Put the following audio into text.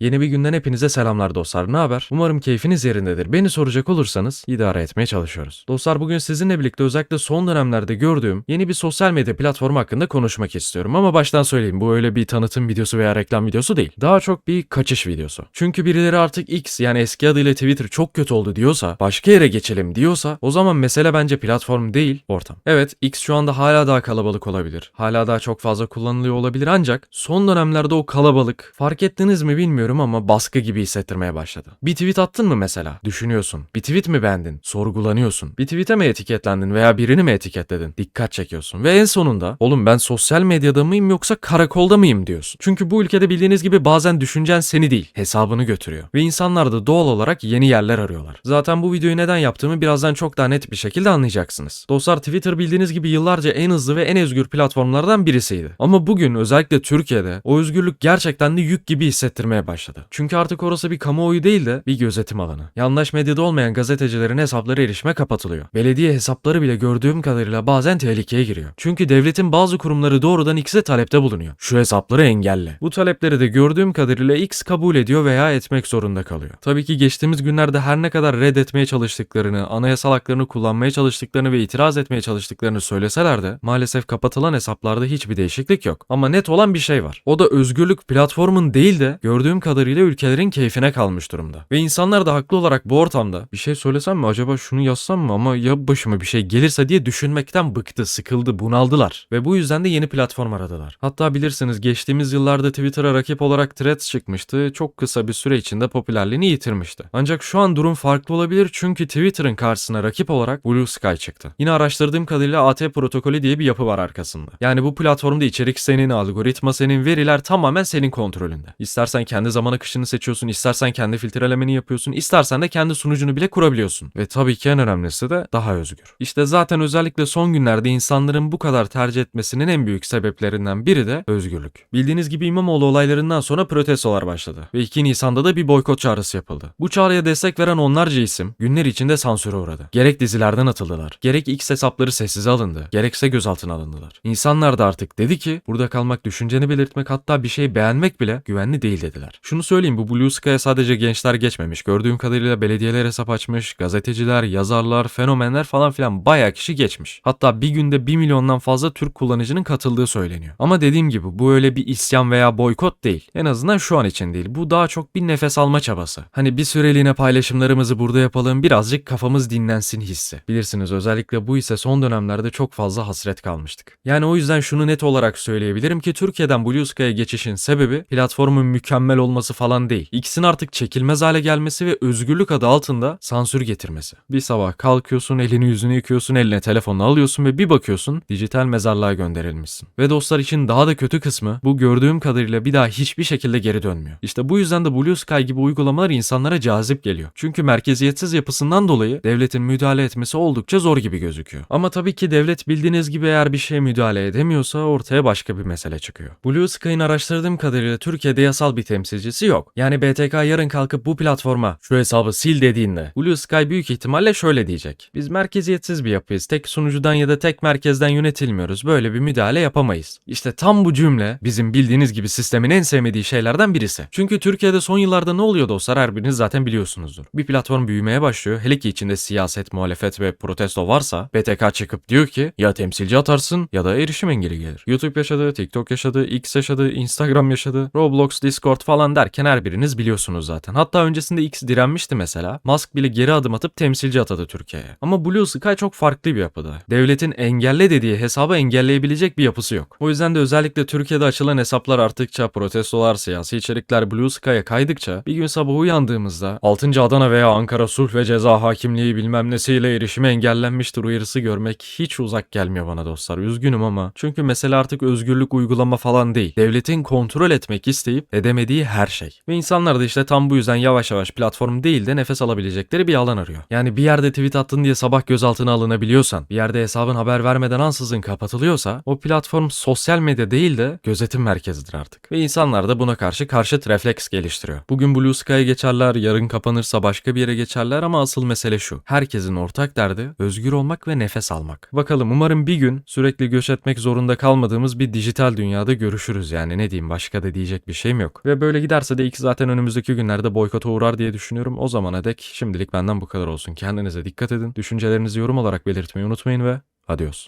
Yeni bir günden hepinize selamlar dostlar. Ne haber? Umarım keyfiniz yerindedir. Beni soracak olursanız idare etmeye çalışıyoruz. Dostlar bugün sizinle birlikte özellikle son dönemlerde gördüğüm yeni bir sosyal medya platformu hakkında konuşmak istiyorum. Ama baştan söyleyeyim bu öyle bir tanıtım videosu veya reklam videosu değil. Daha çok bir kaçış videosu. Çünkü birileri artık X yani eski adıyla Twitter çok kötü oldu diyorsa, başka yere geçelim diyorsa o zaman mesele bence platform değil, ortam. Evet X şu anda hala daha kalabalık olabilir. Hala daha çok fazla kullanılıyor olabilir ancak son dönemlerde o kalabalık fark ettiniz mi bilmiyorum ama baskı gibi hissettirmeye başladı. Bir tweet attın mı mesela? Düşünüyorsun. Bir tweet mi beğendin? Sorgulanıyorsun. Bir tweet'e mi etiketlendin veya birini mi etiketledin? Dikkat çekiyorsun. Ve en sonunda oğlum ben sosyal medyada mıyım yoksa karakolda mıyım diyorsun. Çünkü bu ülkede bildiğiniz gibi bazen düşüncen seni değil hesabını götürüyor. Ve insanlar da doğal olarak yeni yerler arıyorlar. Zaten bu videoyu neden yaptığımı birazdan çok daha net bir şekilde anlayacaksınız. Dostlar Twitter bildiğiniz gibi yıllarca en hızlı ve en özgür platformlardan birisiydi. Ama bugün özellikle Türkiye'de o özgürlük gerçekten de yük gibi hissettirmeye başladı. Çünkü artık orası bir kamuoyu değil de bir gözetim alanı. Yandaş medyada olmayan gazetecilerin hesapları erişime kapatılıyor. Belediye hesapları bile gördüğüm kadarıyla bazen tehlikeye giriyor. Çünkü devletin bazı kurumları doğrudan X'e talepte bulunuyor. Şu hesapları engelle. Bu talepleri de gördüğüm kadarıyla X kabul ediyor veya etmek zorunda kalıyor. Tabii ki geçtiğimiz günlerde her ne kadar reddetmeye çalıştıklarını, anayasal haklarını kullanmaya çalıştıklarını ve itiraz etmeye çalıştıklarını söyleseler de maalesef kapatılan hesaplarda hiçbir değişiklik yok. Ama net olan bir şey var. O da özgürlük platformun değil de gördüğüm kadarıyla ülkelerin keyfine kalmış durumda. Ve insanlar da haklı olarak bu ortamda bir şey söylesem mi acaba şunu yazsam mı ama ya başıma bir şey gelirse diye düşünmekten bıktı, sıkıldı, bunaldılar. Ve bu yüzden de yeni platform aradılar. Hatta bilirsiniz geçtiğimiz yıllarda Twitter'a rakip olarak Threads çıkmıştı. Çok kısa bir süre içinde popülerliğini yitirmişti. Ancak şu an durum farklı olabilir çünkü Twitter'ın karşısına rakip olarak Blue Sky çıktı. Yine araştırdığım kadarıyla AT protokolü diye bir yapı var arkasında. Yani bu platformda içerik senin, algoritma senin, veriler tamamen senin kontrolünde. İstersen kendi zaman akışını seçiyorsun, istersen kendi filtrelemeni yapıyorsun, istersen de kendi sunucunu bile kurabiliyorsun. Ve tabii ki en önemlisi de daha özgür. İşte zaten özellikle son günlerde insanların bu kadar tercih etmesinin en büyük sebeplerinden biri de özgürlük. Bildiğiniz gibi İmamoğlu olaylarından sonra protestolar başladı. Ve 2 Nisan'da da bir boykot çağrısı yapıldı. Bu çağrıya destek veren onlarca isim günler içinde sansüre uğradı. Gerek dizilerden atıldılar, gerek X hesapları sessize alındı, gerekse gözaltına alındılar. İnsanlar da artık dedi ki burada kalmak, düşünceni belirtmek hatta bir şey beğenmek bile güvenli değil dediler. Şunu söyleyeyim bu Blue Sky'a sadece gençler geçmemiş. Gördüğüm kadarıyla belediyeler hesap açmış, gazeteciler, yazarlar, fenomenler falan filan bayağı kişi geçmiş. Hatta bir günde 1 milyondan fazla Türk kullanıcının katıldığı söyleniyor. Ama dediğim gibi bu öyle bir isyan veya boykot değil. En azından şu an için değil. Bu daha çok bir nefes alma çabası. Hani bir süreliğine paylaşımlarımızı burada yapalım birazcık kafamız dinlensin hissi. Bilirsiniz özellikle bu ise son dönemlerde çok fazla hasret kalmıştık. Yani o yüzden şunu net olarak söyleyebilirim ki Türkiye'den Blue Sky'a geçişin sebebi platformun mükemmel olması falan değil. İkisinin artık çekilmez hale gelmesi ve özgürlük adı altında sansür getirmesi. Bir sabah kalkıyorsun, elini yüzünü yıkıyorsun, eline telefonunu alıyorsun ve bir bakıyorsun dijital mezarlığa gönderilmişsin. Ve dostlar için daha da kötü kısmı bu gördüğüm kadarıyla bir daha hiçbir şekilde geri dönmüyor. İşte bu yüzden de Blue Sky gibi uygulamalar insanlara cazip geliyor. Çünkü merkeziyetsiz yapısından dolayı devletin müdahale etmesi oldukça zor gibi gözüküyor. Ama tabii ki devlet bildiğiniz gibi eğer bir şeye müdahale edemiyorsa ortaya başka bir mesele çıkıyor. Blue Sky'ın araştırdığım kadarıyla Türkiye'de yasal bir temsilcisi yok. Yani BTK yarın kalkıp bu platforma şu hesabı sil dediğinde Blue Sky büyük ihtimalle şöyle diyecek. Biz merkeziyetsiz bir yapıyız. Tek sunucudan ya da tek merkezden yönetilmiyoruz. Böyle bir müdahale yapamayız. İşte tam bu cümle bizim bildiğiniz gibi sistemin en sevmediği şeylerden birisi. Çünkü Türkiye'de son yıllarda ne oluyor dostlar her biriniz zaten biliyorsunuzdur. Bir platform büyümeye başlıyor. Hele ki içinde siyaset, muhalefet ve protesto varsa BTK çıkıp diyor ki ya temsilci atarsın ya da erişim engeli gelir. YouTube yaşadı, TikTok yaşadı, X yaşadı, Instagram yaşadı, Roblox, Discord falan derken her biriniz biliyorsunuz zaten. Hatta öncesinde X direnmişti mesela. Musk bile geri adım atıp temsilci atadı Türkiye'ye. Ama Blue Sky çok farklı bir yapıda. Devletin engelle dediği hesabı engelleyebilecek bir yapısı yok. O yüzden de özellikle Türkiye'de açılan hesaplar arttıkça, protestolar, siyasi içerikler Blue Sky'a kaydıkça bir gün sabah uyandığımızda 6. Adana veya Ankara Sulh ve Ceza Hakimliği bilmem nesiyle erişime engellenmiştir uyarısı görmek hiç uzak gelmiyor bana dostlar. Üzgünüm ama. Çünkü mesele artık özgürlük uygulama falan değil. Devletin kontrol etmek isteyip edemediği her şey. Ve insanlar da işte tam bu yüzden yavaş yavaş platform değil de nefes alabilecekleri bir alan arıyor. Yani bir yerde tweet attın diye sabah gözaltına alınabiliyorsan, bir yerde hesabın haber vermeden ansızın kapatılıyorsa o platform sosyal medya değil de gözetim merkezidir artık. Ve insanlar da buna karşı karşıt refleks geliştiriyor. Bugün Blue Sky'a geçerler, yarın kapanırsa başka bir yere geçerler ama asıl mesele şu. Herkesin ortak derdi özgür olmak ve nefes almak. Bakalım umarım bir gün sürekli göç etmek zorunda kalmadığımız bir dijital dünyada görüşürüz yani ne diyeyim başka da diyecek bir şeyim yok. Ve böyle giderse de ilk zaten önümüzdeki günlerde boykota uğrar diye düşünüyorum. O zamana dek şimdilik benden bu kadar olsun. Kendinize dikkat edin. Düşüncelerinizi yorum olarak belirtmeyi unutmayın ve adios.